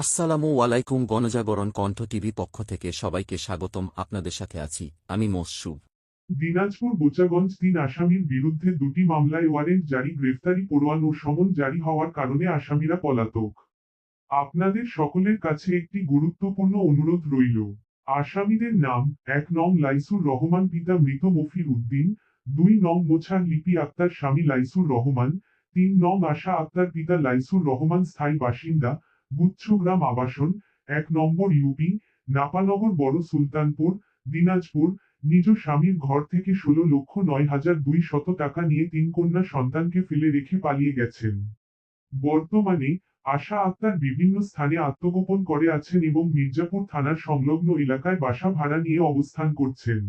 আসসালামু আলাইকুম গণজাগরণ কণ্ঠ টিভি পক্ষ থেকে সবাইকে স্বাগতম, আপনাদের সাথে আছি আমি মসুব দিনাজপুর বোচাগঞ্জ তিন আসামির বিরুদ্ধে দুটি মামলায় ওয়ারেন্ট জারি, গ্রেফতারি, পরোয়ান ও সমন জারি হওয়ার কারণে আসামিরা পলাতক। আপনাদের সকলের কাছে একটি গুরুত্বপূর্ণ অনুরোধ রইল। আসামিদের নাম, এক নং লাইসুর রহমান, পিতা মৃত মফির উদ্দিন, দুই নং মোছার লিপি আক্তার স্বামী লাইসুর রহমান, তিন নং আশা আক্তার, পিতা লাইসুর রহমান, স্থায়ী বাসিন্দা গুচ্ছগ্রাম আবাসন, এক নম্বর ইউপি নাপানগর বড় সুলতানপুর, দিনাজপুর, নিজ স্বামীর ঘর থেকে ষোলো লক্ষ নয় হাজার দুই শত টাকা নিয়ে তিন কন্যা সন্তানকে ফেলে রেখে পালিয়ে গেছেন। বর্তমানে, আশা আক্তার বিভিন্ন স্থানে আত্মগোপন করে আছেন এবং মির্জাপুর থানার সংলগ্ন এলাকায় বাসা ভাড়া নিয়ে অবস্থান করছেন।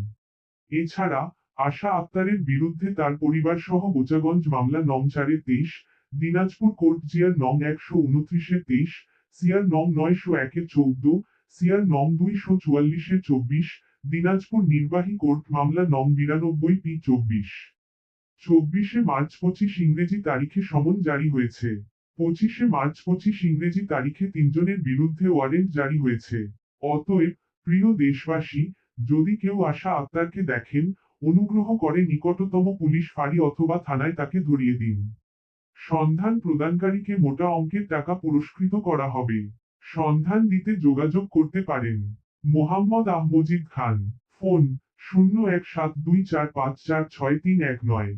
এছাড়া, আশা আক্তারের বিরুদ্ধে তার পরিবার সহ বোচাগঞ্জ মামলা নং চারে তেইশ, দিনাজপুর কোর্ট জিয়ার নং একশো উনত্রিশে তেইশ সিআর নং নয়শো একে চৌদ্দ সিআর নং দুইশো চুয়াল্লিশে চব্বিশ, দিনাজপুর নির্বাহী কোর্ট মামলা নং বিরানব্বই পি চব্বিশ। চব্বিশে মার্চ পঁচিশ ইংরেজি তারিখে সমন জারি হয়েছে। পঁচিশে মার্চ পঁচিশ ইংরেজি তারিখে তিনজনের বিরুদ্ধে ওয়ারেন্ট জারি হয়েছে। অতএব, প্রিয় দেশবাসী, যদি কেউ আশা আক্তারকে দেখেন, অনুগ্রহ করে নিকটতম পুলিশ ফাঁড়ি অথবা থানায় তাকে ধরিয়ে দিন। সন্ধান প্রদানকারীকে মোটা অঙ্কের টাকা পুরস্কৃত করা হবে। সন্ধান দিতে যোগাযোগ করতে পারেন। মোহাম্মদ আহমজিদ খান। ফোন, শূন্য এক সাত দুই চার পাঁচ চার ছয় তিন এক নয়।